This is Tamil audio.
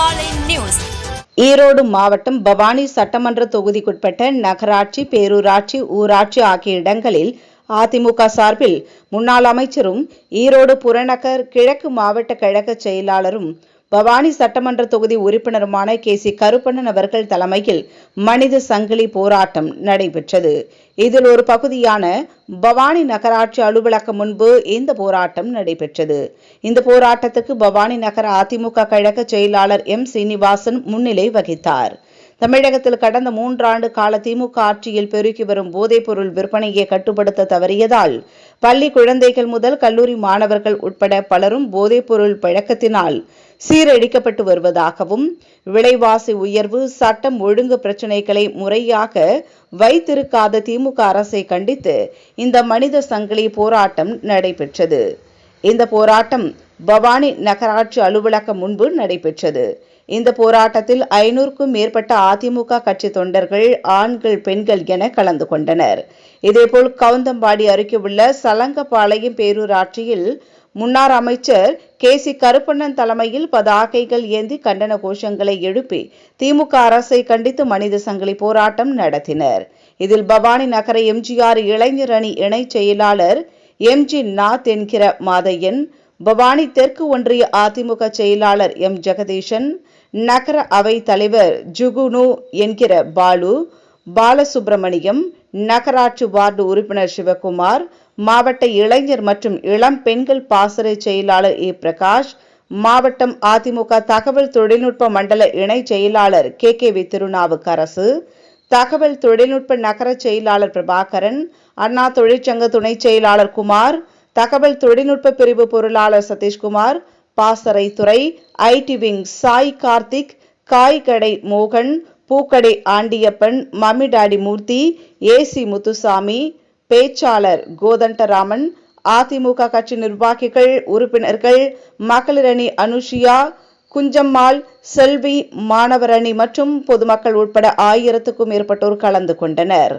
மாலை நியூஸ். ஈரோடு மாவட்டம் பவானி சட்டமன்ற தொகுதிக்குட்பட்ட நகராட்சி பேரூராட்சி ஊராட்சி ஆகிய இடங்களில் அதிமுக சார்பில் முன்னாள் அமைச்சரும் ஈரோடு புறநகர் கிழக்கு மாவட்ட கழக செயலாளரும் பவானி சட்டமன்ற தொகுதி உறுப்பினருமான கே சி கருப்பண்ணன் அவர்கள் தலைமையில் மனித சங்கிலி போராட்டம் நடைபெற்றது. இதில் ஒரு பகுதியான பவானி நகராட்சி அலுவலகம் முன்பு இந்த போராட்டம் நடைபெற்றது. இந்த போராட்டத்துக்கு பவானி நகர அதிமுக கழக செயலாளர் எம் சீனிவாசன் முன்னிலை வகித்தார். தமிழகத்தில் கடந்த மூன்றாண்டு கால திமுக ஆட்சியில் பெருகி வரும் போதைப்பொருள் விற்பனையை கட்டுப்படுத்த தவறியதால் பள்ளி குழந்தைகள் முதல் கல்லூரி மாணவர்கள் உட்பட பலரும் போதைப்பொருள் பழக்கத்தினால் சீரழிக்கப்பட்டு வருவதாகவும் விலைவாசி உயர்வு சட்டம் ஒழுங்கு பிரச்சினைகளை முறையாக வைத்திருக்காத திமுக அரசை கண்டித்து இந்த மனித சங்கிலி போராட்டம் நடைபெற்றது. இந்த போராட்டம் பவானி நகராட்சி அலுவலகம் முன்பு நடைபெற்றது. இந்த போராட்டத்தில் ஐநூறுக்கும் மேற்பட்ட அதிமுக கட்சி தொண்டர்கள் ஆண்கள் பெண்கள் என கலந்து கொண்டனர். இதேபோல் கவுந்தம்பாடி அருகே உள்ள சலங்கப்பாளையம் பேரூராட்சியில் முன்னாள் அமைச்சர் கே. சி. கருப்பண்ணன் தலைமையில் பதாகைகள் ஏந்தி கண்டன கோஷங்களை எழுப்பி திமுக அரசை கண்டித்து மனித சங்கிலி போராட்டம் நடத்தினர். இதில் பவானி நகர எம்ஜிஆர் இளைஞர் அணி இணைச் செயலாளர் எம்ஜி நாத் என்கிற மாதையன் பவானி தெற்கு ஒன்றிய அதிமுக செயலாளர் எம். ஜெகதீஷன் நகர அவை தலைவர் ஜுகுனு என்கிற பாலு பாலசுப்பிரமணியம் நகராட்சி வார்டு உறுப்பினர் சிவகுமார் மாவட்ட இளைஞர் மற்றும் இளம் பெண்கள் பாசறை செயலாளர் ஏ. பிரகாஷ் மாவட்டம் அதிமுக தகவல் தொழில்நுட்ப மண்டல இணை செயலாளர் கே. கே. வி. திருநாவுக்கரசு தகவல் தொழில்நுட்ப நகர செயலாளர் பிரபாகரன் அண்ணா தொழிற்சங்க துணை செயலாளர் குமார் தகவல் தொழில்நுட்ப பிரிவு பொருளாளர் சதீஷ்குமார் பாசறை துறை ஐடி விங் சாய் கார்த்திக் காய்கடை மோகன் பூக்கடை ஆண்டியப்பன் மம்மிடாடி மூர்த்தி ஏசி முத்துசாமி பேச்சாளர் கோதண்டராமன் அதிமுக கட்சி நிர்வாகிகள் உறுப்பினர்கள் மகளிரணி அனுஷியா குஞ்சம்மாள் செல்வி மாணவரணி மற்றும் பொதுமக்கள் உட்பட ஆயிரத்துக்கும் மேற்பட்டோர் கலந்து கொண்டனர்.